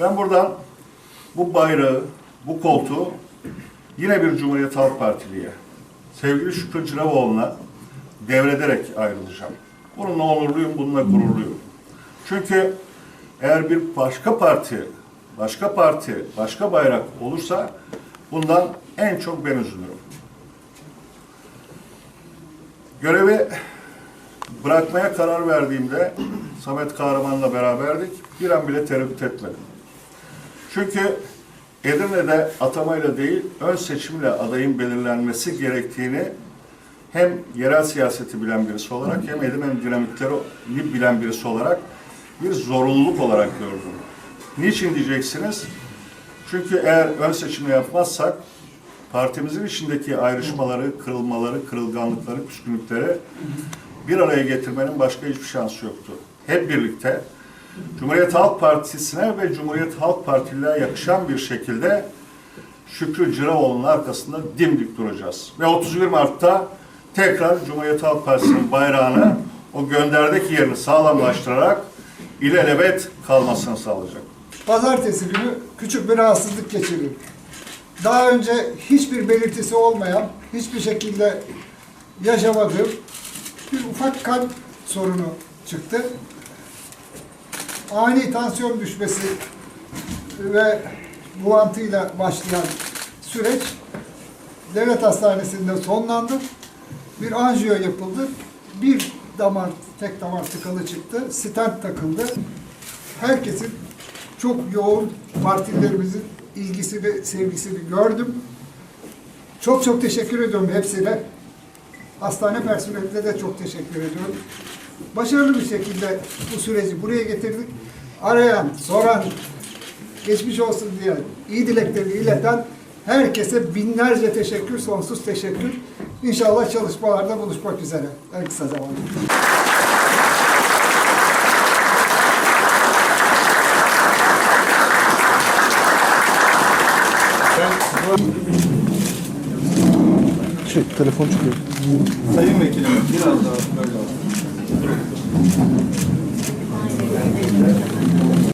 Ben buradan bu bayrağı, bu koltuğu yine bir Cumhuriyet Halk Partili'ye, sevgili Şükrü Çıravoğlu'na devrederek ayrılacağım. Bununla onurluyum, bununla gururluyum. Çünkü eğer bir başka parti, başka parti, başka bayrak olursa bundan en çok ben üzülürüm. Görevi bırakmaya karar verdiğimde Samet Kahraman'la beraberdik. Bir an bile tereddüt etmedim. Çünkü Edirne'de atamayla değil, ön seçimle adayın belirlenmesi gerektiğini hem yerel siyaseti bilen birisi olarak hem Edirne'nin dinamiklerini bilen birisi olarak bir zorunluluk olarak gördüm. Niçin diyeceksiniz? Çünkü eğer ön seçimle yapmazsak partimizin içindeki ayrışmaları, kırılmaları, kırılganlıkları, küskünlükleri bir araya getirmenin başka hiçbir şansı yoktu. Hep birlikte Cumhuriyet Halk Partisi'ne ve Cumhuriyet Halk Partililiğe yakışan bir şekilde Şükrü Cıravoğlu'nun arkasında dimdik duracağız. Ve 31 Mart'ta tekrar Cumhuriyet Halk Partisi'nin bayrağını o gönderdeki yerini sağlamlaştırarak ilelebet kalmasını sağlayacak. Pazartesi günü küçük bir rahatsızlık geçirdim. Daha önce hiçbir belirtisi olmayan, hiçbir şekilde yaşamadığım bir ufak kalp sorunu çıktı. Ani tansiyon düşmesi ve bulantıyla başlayan süreç devlet hastanesinde sonlandı. Bir anjiyo yapıldı. Bir damar, tek damar tıkalı çıktı. Stent takıldı. Herkesin çok yoğun partilerimizin ilgisini, sevgisini gördüm. Çok çok teşekkür ediyorum hepsine. Hastane personeline de çok teşekkür ediyorum. Başarılı bir şekilde bu süreci buraya getirdik. Arayan, soran, geçmiş olsun diye iyi dileklerini ileten herkese binlerce teşekkür, sonsuz teşekkür. İnşallah çalışmalarda buluşmak üzere en kısa zamanda. Şey, telefon çıkıyor. Sayın Vekilim biraz daha